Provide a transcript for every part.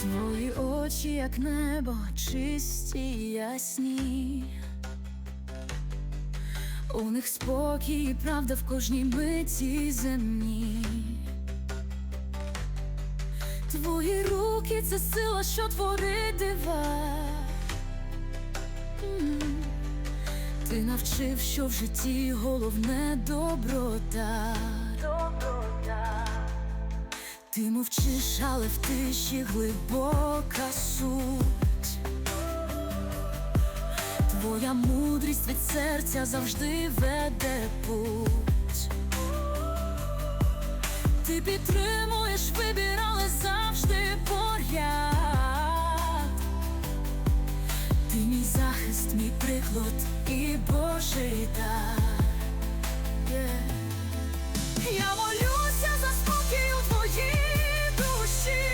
Твої очі, як небо, чисті й ясні. У них спокій і правда в кожній миті земні. Твої руки це сила, що творить дива. Ти навчив, що в житті головне доброта. Доброта. Ти мовчиш, але в тиші глибока суть. Твоя мудрість від серця завжди веде путь. Ти підтримуєш вибір, але завжди поряд. Приклад і Божий дар. Я молюся за спокій у твоїй душі,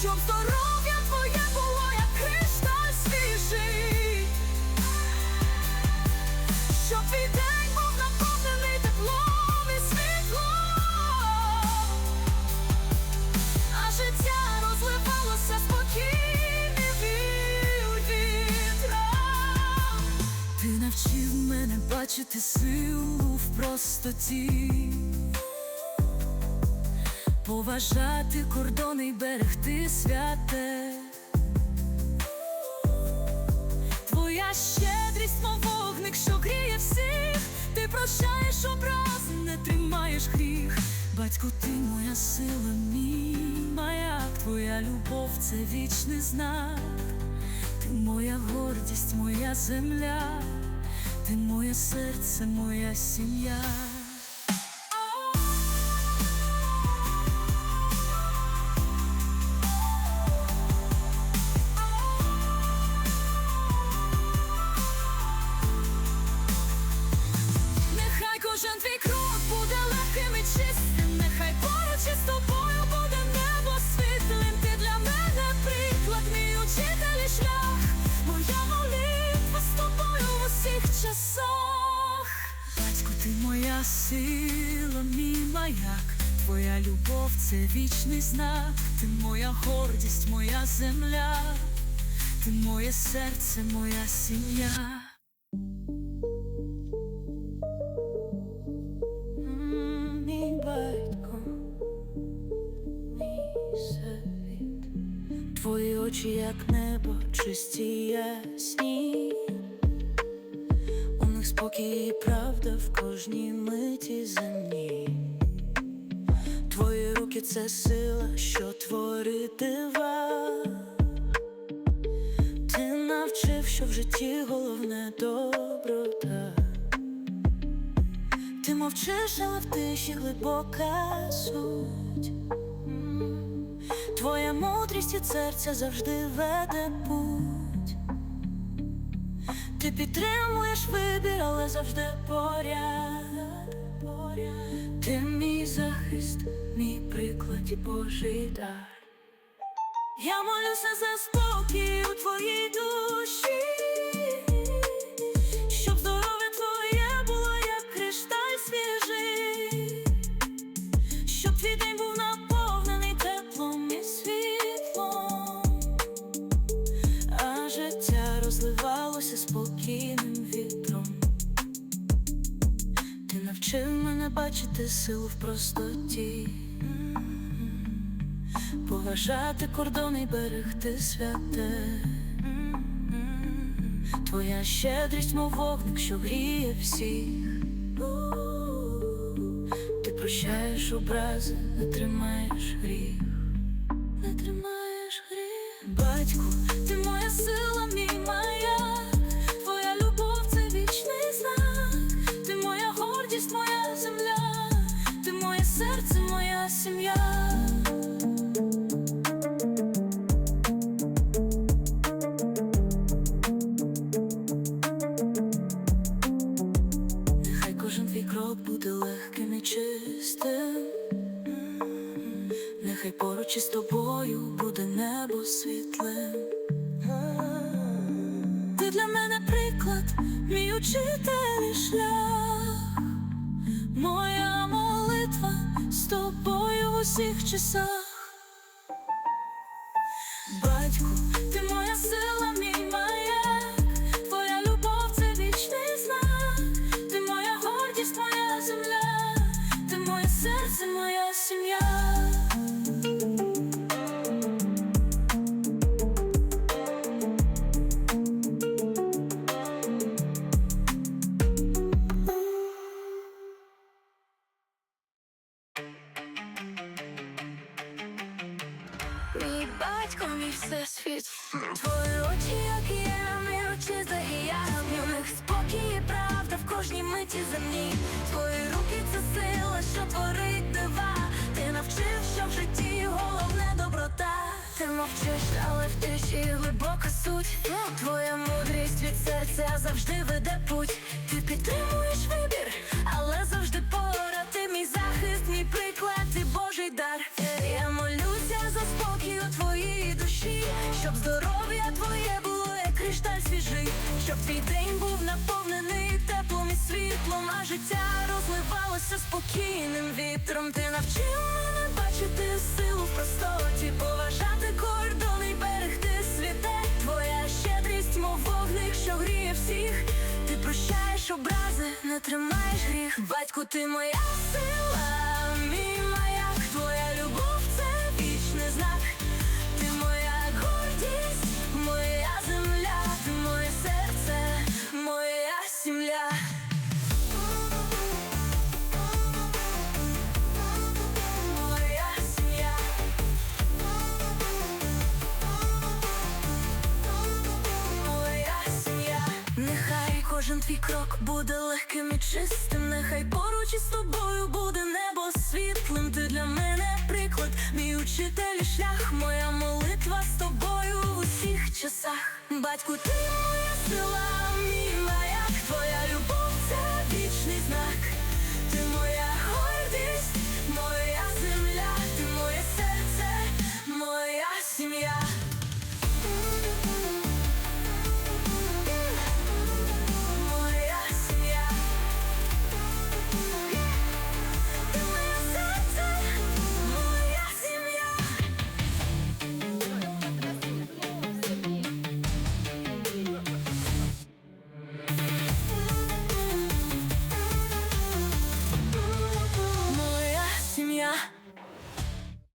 щоб бачити силу в простоті, поважати кордони й берегти святе. Твоя щедрість, мов вогник, що гріє всіх, ти прощаєш образи, не тримаєш гріх. Батько, ти моя сила, мій маяк, твоя любов це вічний знак. Ти моя гордість, моя земля, ти моє серце, моя сім'я. Вічний знак, ти моя гордість, моя земля, ти моє серце, моя сім'я. Твої очі, як небо, чисті ясні. У них спокій і правда в кожній миті землі. Твої руки це сила, що творить дива. Ти навчив, що в житті головне доброта. Ти мовчиш, але в тиші глибока суть. Твоя мудрість від серця завжди веде путь. Ти підтримуєш вибір, але завжди поряд. Ти мій захист, мій приклад Божий дар. Я молюся за спокій у твоїй душі, бачити силу в простоті. Поважати кордони і берегти святе. Твоя щедрість, мов вогник, що гріє всіх. Ти прощаєш образи, тримаєш гріх, тобою буде небо світле. Ти для мене приклад, мій учитель і шлях, моя молитва з тобою в усіх часах. Батьку, Мій батько, мій всесвіт. Твої очі, як є, мій очі загія В них спокій і правда в кожній миті землі. Твої руки це сила, що творить дива. Ти навчив, що в житті головне доброта. Ти мовчиш, але в тиші глибока суть. Твоя мудрість від серця завжди веде путь щоб здоров'я твоє було, як кришталь свіжий, щоб твій день був наповнений теплом і світлом, а життя розливалося спокійним вітром. Ти навчив мене бачити силу в простоті, поважати кордони й берегти світе. Твоя щедрість, мов вогник, що гріє всіх. Ти прощаєш образи, не тримаєш гріх. Батьку, ти моя кожен твій крок буде легким і чистим. Нехай поруч із тобою буде небо світлим. Ти для мене приклад, мій учитель шлях, моя молитва з тобою в усіх часах. Батьку, ти моя сила, мій